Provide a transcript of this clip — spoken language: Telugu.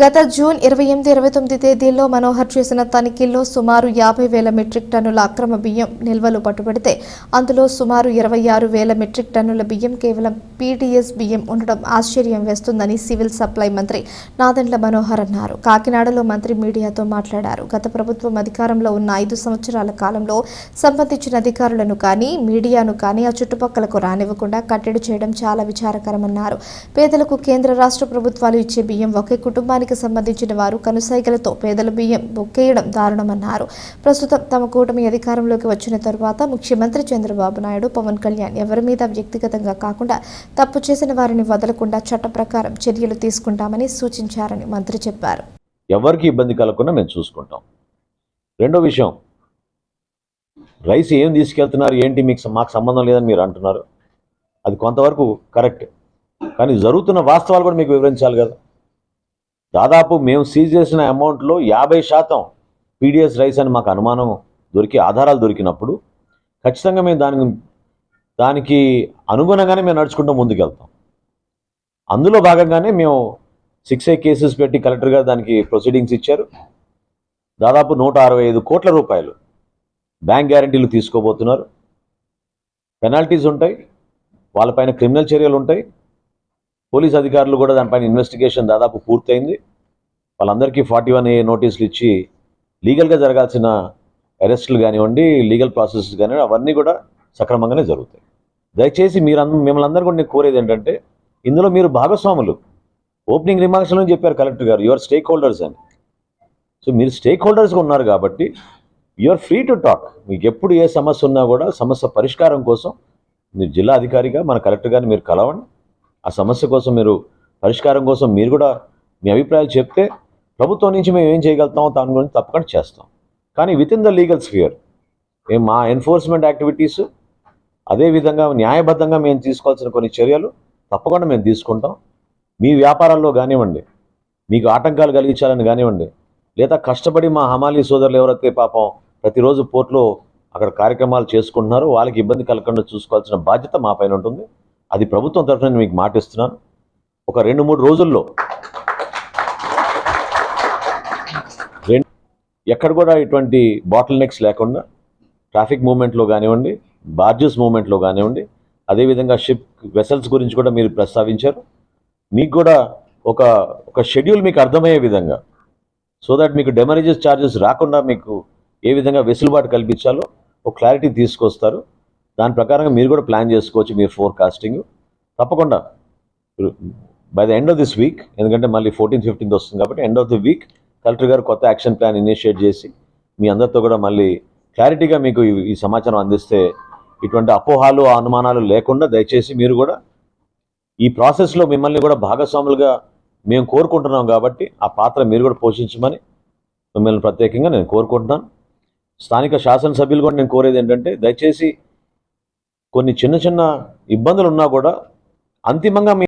గత జూన్ ఇరవై ఎనిమిది ఇరవై తొమ్మిది తేదీల్లో మనోహర్ చేసిన తనిఖీల్లో సుమారు యాభై వేల మెట్రిక్ టన్నుల అక్రమ బియ్యం నిల్వలు పట్టుబడితే అందులో సుమారు ఇరవై ఆరు వేల మెట్రిక్ టన్నుల బియ్యం కేవలం పీటీఎస్ బియ్యం ఉండడం ఆశ్చర్యం వేస్తుందని సివిల్ సప్లై మంత్రి నాదెండ్ల మనోహర్ అన్నారు. కాకినాడలో మంత్రి మీడియాతో మాట్లాడారు. గత ప్రభుత్వం అధికారంలో ఉన్న ఐదు సంవత్సరాల కాలంలో సంబంధించిన అధికారులను కానీ మీడియాను కానీ ఆ చుట్టుపక్కలకు రానివ్వకుండా కట్టడి చేయడం చాలా విచారకరమన్నారు. పేదలకు కేంద్ర రాష్ట్ర ప్రభుత్వాలు ఇచ్చే బియ్యం ఒకే కుటుంబానికి సంబంధించిన వారు కనుసైగలతో పేదల బియ్యం బొక్కేయడం దారుణమన్నారు. ప్రస్తుతం తమ కూటమి అధికారంలోకి వచ్చిన తరువాత ముఖ్యమంత్రి చంద్రబాబు నాయుడు పవన్ కళ్యాణ్ ఎవరి మీద వ్యక్తిగతంగా కాకుండా తప్పు చేసిన వారిని వదలకుండా చట్ట ప్రకారం చర్యలు తీసుకుంటామని సూచించారని మంత్రి చెప్పారు. ఎవరికి ఇబ్బంది కలగకుండా మేము చూసుకుంటాం. రెండో విషయం రైస్ ఏం తీసుకెళ్తున్నారు ఏంటి మీకు మాకు సంబంధం లేదని మీరు అంటున్నారు. అది కొంతవరకు కరెక్ట్. కానీ జరుగుతున్న వాస్తవాలు కూడా మీకు వివరించాలి కదా. దాదాపు మేము సీజ్ చేసిన అమౌంట్లో యాభై శాతం పీడిఎస్ రైస్ అని మాకు అనుమానం దొరికి ఆధారాలు దొరికినప్పుడు ఖచ్చితంగా మేము దానికి దానికి అనుగుణంగానే మేము నడుచుకుంటూ ముందుకెళ్తాం. అందులో భాగంగానే మేము సిక్స్ ఏ కేసెస్ పెట్టి కలెక్టర్ గారు దానికి ప్రొసీడింగ్స్ ఇచ్చారు. దాదాపు నూట అరవై ఐదు కోట్ల రూపాయలు బ్యాంక్ గ్యారంటీలు తీసుకోబోతున్నారు. పెనాల్టీస్ ఉంటాయి వాళ్ళపైన క్రిమినల్ చర్యలు ఉంటాయి. పోలీస్ అధికారులు కూడా దానిపైన ఇన్వెస్టిగేషన్ దాదాపు పూర్తయింది. వాళ్ళందరికీ ఫార్టీ వన్ ఏ నోటీసులు ఇచ్చి లీగల్గా జరగాల్సిన అరెస్టులు కానివ్వండి లీగల్ ప్రాసెస్ కానివ్వండి అవన్నీ కూడా సక్రమంగానే జరుగుతాయి. దయచేసి మీరు మిమ్మల్ని అందరూ కూడా నేను కోరేది ఏంటంటే ఇందులో మీరు భాగస్వాములు. ఓపెనింగ్ రిమార్క్స్లో చెప్పారు కలెక్టర్ గారు యువర్ స్టేక్ హోల్డర్స్ అని. సో మీరు స్టేక్ హోల్డర్స్గా ఉన్నారు కాబట్టి యూఆర్ ఫ్రీ టు టాక్ మీకు ఎప్పుడు ఏ సమస్య ఉన్నా కూడా సమస్య పరిష్కారం కోసం మీరు జిల్లా అధికారిగా మన కలెక్టర్ గారిని మీరు కలవండి. ఆ సమస్య కోసం మీరు పరిష్కారం కోసం మీరు కూడా మీ అభిప్రాయాలు చెప్తే ప్రభుత్వం నుంచి మేము ఏం చేయగలుగుతామో దాని గురించి తప్పకుండా చేస్తాం. కానీ with in the legal sphere మేము మా ఎన్ఫోర్స్మెంట్ యాక్టివిటీస్ అదేవిధంగా న్యాయబద్ధంగా మేము తీసుకోవాల్సిన కొన్ని చర్యలు తప్పకుండా మేము తీసుకుంటాం. మీ వ్యాపారాల్లో కానివ్వండి మీకు ఆటంకాలు కలిగించాలని కానివ్వండి లేదా కష్టపడి మా హమాలీ సోదరులు ఎవరైతే పాపం ప్రతిరోజు పోర్ట్లో అక్కడ కార్యక్రమాలు చేసుకుంటున్నారో వాళ్ళకి ఇబ్బంది కలగకుండా చూసుకోవాల్సిన బాధ్యత మా పైన ఉంటుంది. అది ప్రభుత్వం తరఫున నేను మీకు మాటిస్తున్నాను. ఒక రెండు మూడు రోజుల్లో రెండు ఎక్కడ కూడా ఇటువంటి బాటిల్ నెక్స్ లేకుండా ట్రాఫిక్ మూమెంట్లో కానివ్వండి బార్జెస్ మూమెంట్లో కానివ్వండి అదేవిధంగా షిప్ వెసల్స్ గురించి కూడా మీరు ప్రస్తావించారు. మీకు కూడా ఒక ఒక షెడ్యూల్ మీకు అర్థమయ్యే విధంగా సో దట్ మీకు డెమరేజెస్ ఛార్జెస్ రాకుండా మీకు ఏ విధంగా వెసులుబాటు కల్పించాలో ఒక క్లారిటీ తీసుకొస్తారు. దాని ప్రకారంగా మీరు కూడా ప్లాన్ చేసుకోవచ్చు మీరు ఫోర్కాస్టింగ్ తప్పకుండా. By the end of this week ఎందుకంటే మళ్ళీ ఫోర్టీన్త్ ఫిఫ్టీన్త్ వస్తుంది కాబట్టి end of the week collector గారు కొత్త యాక్షన్ ప్లాన్ ఇనిషియేట్ చేసి మీ అందరితో కూడా మళ్ళీ క్లారిటీగా మీకు ఈ- ఈ సమాచారం అందిస్తే ఇటువంటి అపోహాలు అనుమానాలు లేకుండా దయచేసి మీరు కూడా ఈ ప్రాసెస్లో మిమ్మల్ని కూడా భాగస్వాములుగా మేము కోరుకుంటున్నాం కాబట్టి ఆ పాత్ర మీరు కూడా పోషించమని మిమ్మల్ని ప్రత్యేకంగా నేను కోరుకుంటున్నాను. స్థానిక శాసనసభ్యులు కూడా నేను కోరేది ఏంటంటే దయచేసి కొన్ని చిన్న చిన్న ఇబ్బందులు ఉన్నా కూడా అంతిమంగా మీ